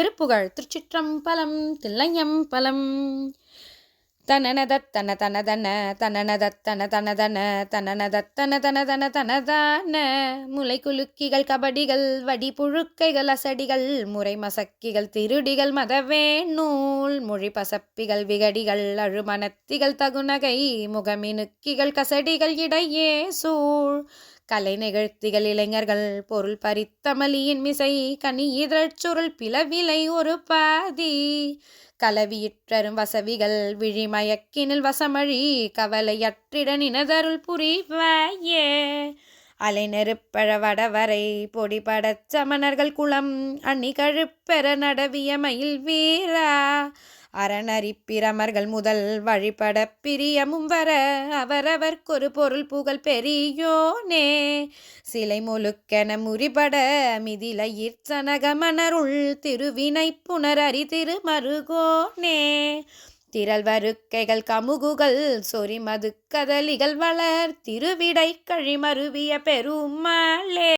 திருப்புகழ் திருச்சிற்றம்பலம் தில்லையம்பலம். தனனதத்தன தனதன தனனதத்தன தனதன தனனதத்தன தனதன தனதான. முளை குலுக்கிகள் கபடிகள் வடி புழுக்கைகள் அசடிகள் முறை மசக்கிகள் திருடிகள் மதவே நூல் மொழி பசப்பிகள் விகடிகள் அழுமனத்திகள் தகுநகை முகமினுக்கிகள் கசடிகள் இடையே சூழ் கலை நிகழ்த்திகள் இளைஞர்கள் பொருள் பறித்தமலியின் மிசை கனி இதழ்ச்சுருள் பிளவிலை ஒரு பாதி. கலவியிற்றரும் வசவிகள் விழிமயக்கினில் வசமழி கவலையற்றிட நினதருள் புரிவாயே. அலை நெருப்பழ வடவரை பொடிபடச் சமணர்கள் குளம் அணி கழுப்பெற நடவிய மயில் வீரா அரணறி முதல் வழிபட பிரியமும் வர அவரவர்க்கொரு பொருள் புகழ் பெரியோனே. சிலை முழுக்கென முறிபட மிதில சனகமணருள் திருவினை புனரறி திருமருகோனே. திரள் வருக்கைகள் கமுகுகள் சொறி மது கதலிகள் வளர் திருவிடை கழிமருவிய பெருமாளே.